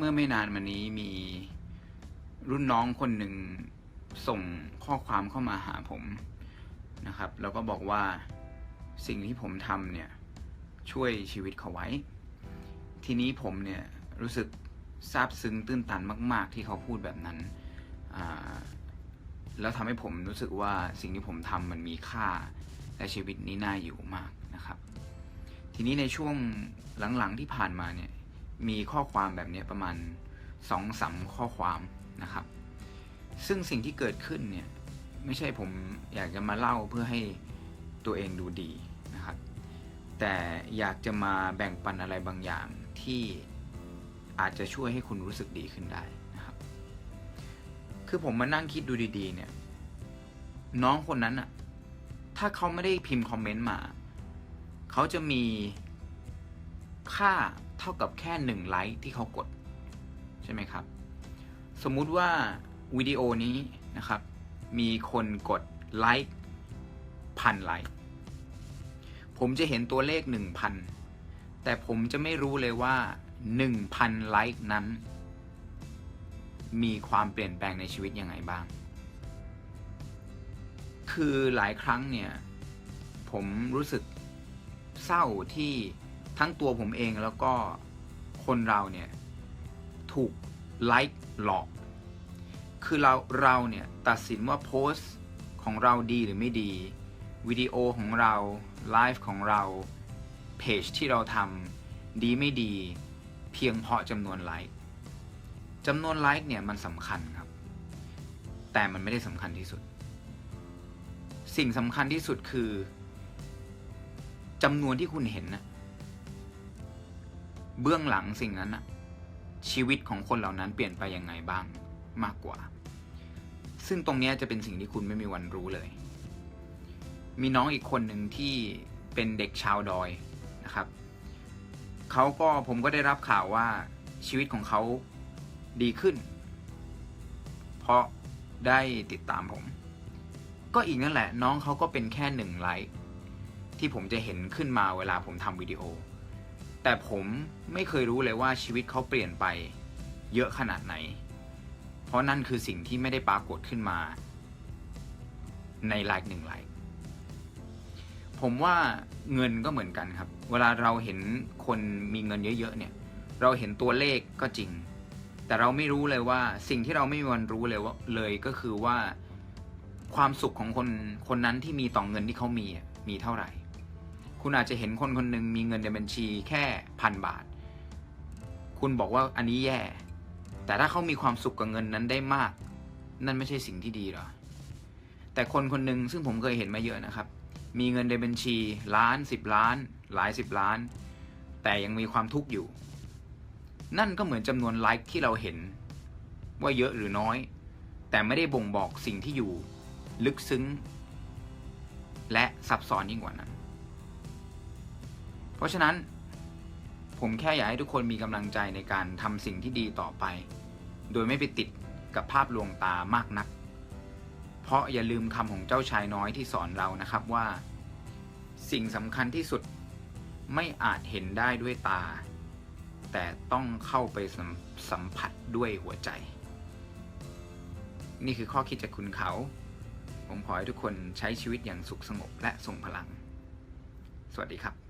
เมื่อไม่นานมานี้มีรุ่นน้องคนหนึ่งส่งข้อความเข้ามาหาผมนะครับ แล้วก็บอกว่าสิ่งที่ผมทำเนี่ยช่วยชีวิตเขาไว้ ทีนี้ผมเนี่ยรู้สึกซาบซึ้งตื้นตันมาก ๆ ที่เขาพูดแบบนั้นแล้วทำให้ผมรู้สึกว่าสิ่งที่ผมทำมันมีค่าและชีวิตนี้น่าอยู่มากนะครับ ทีนี้ในช่วงหลัง ๆ ที่ผ่านมาเนี่ย มีข้อความแบบนี้ประมาณสองสามข้อความนะครับ ซึ่งสิ่งที่เกิดขึ้นเนี่ยไม่ใช่ผมอยากจะมาเล่าเพื่อให้ตัวเองดูดีนะครับ แต่อยากจะมาแบ่งปันอะไรบางอย่างที่อาจจะช่วยให้คุณรู้สึกดีขึ้นได้นะครับ คือผมมานั่งคิดดูดีๆ เนี่ย น้องคนนั้นอะถ้าเขาไม่ได้พิมพ์คอมเมนต์มา เขาจะมีค่า เท่ากับแค่หนึ่งไลค์ที่เขากด ใช่ไหมครับ สมมุติว่าวิดีโอนี้นะครับ มีคนกดไลค์พันไลค์ผมจะเห็นตัวเลขหนึ่งพันแต่ผมจะไม่รู้เลยว่าหนึ่งพันไลค์นั้น มีความเปลี่ยนแปลงในชีวิตยังไงบ้าง คือหลายครั้งเนี่ย ผมรู้สึกเศร้าที่ ทั้งตัวผมเองแล้วก็คนเราเนี่ยถูกไลค์หลอก คือเราเราเนี่ยตัดสินว่าโพสต์ของเราดีหรือไม่ดี วิดีโอของเรา ไลฟ์ของเรา เพจที่เราทำดีไม่ดี เพียงเพราะจำนวนไลค์จำนวนไลค์เนี่ยมันสำคัญครับ แต่มันไม่ได้สำคัญที่สุด สิ่งสำคัญที่สุดคือจำนวนที่คุณเห็นนะ เบื้องหลังสิ่งนั้นนะชีวิตของคนเหล่านั้นเปลี่ยนไปยังไงบ้างมากกว่า ซึ่งตรงนี้จะเป็นสิ่งที่คุณไม่มีวันรู้เลย มีน้องอีกคนหนึ่งที่เป็นเด็กชาวดอยนะครับเขาก็ผมก็ได้รับข่าวว่าชีวิตของเขาดีขึ้น เพราะได้ติดตามผม ก็อีกนั่นแหละน้องเขาก็เป็นแค่หนึ่งไลค์ที่ผมจะเห็นขึ้นมาเวลาผมทำวิดีโอ แต่ผมไม่เคยรู้เลยว่าชีวิตเขาเปลี่ยนไปเยอะขนาดไหน เพราะนั่นคือสิ่งที่ไม่ได้ปรากฏขึ้นมา ในไลค์หนึ่งไลค์ผมว่าเงินก็เหมือนกันครับ เวลาเราเห็นคนมีเงินเยอะๆเนี่ย เราเห็นตัวเลขก็จริง แต่เราไม่รู้เลยว่าสิ่งที่เราไม่มีวันรู้เลยว่าเลยก็คือว่า ความสุขของคนคนนั้นที่มีต่อเงินที่เขามีมีเท่าไหร่ คุณอาจจะเห็นคนคนหนึ่งมีเงินในบัญชีแค่พันบาท คุณบอกว่าอันนี้แย่ แต่ถ้าเขามีความสุขกับเงินนั้นได้มาก นั่นไม่ใช่สิ่งที่ดีหรอ แต่คนคนหนึ่งซึ่งผมเคยเห็นมาเยอะนะครับ มีเงินในบัญชีล้านสิบล้าน หลายสิบล้าน แต่ยังมีความทุกข์อยู่ นั่นก็เหมือนจำนวนไลค์ที่เราเห็น ว่าเยอะหรือน้อย แต่ไม่ได้บ่งบอกสิ่งที่อยู่ ลึกซึ้ง และซับซ้อนยิ่งกว่านั้น เพราะฉะนั้น ผมแค่อยากให้ทุกคนมีกำลังใจในการทำสิ่งที่ดีต่อไป โดยไม่ไปติดกับภาพลวงตามากนัก เพราะอย่าลืมคำของเจ้าชายน้อยที่สอนเรานะครับว่า สิ่งสำคัญที่สุดไม่อาจเห็นได้ด้วยตา แต่ต้องเข้าไปสัมสัมผัสด้วยหัวใจ นี่คือข้อคิดจากคุณเขา ผมขอให้ทุกคนใช้ชีวิตอย่างสุขสงบและทรงพลัง สวัสดีครับ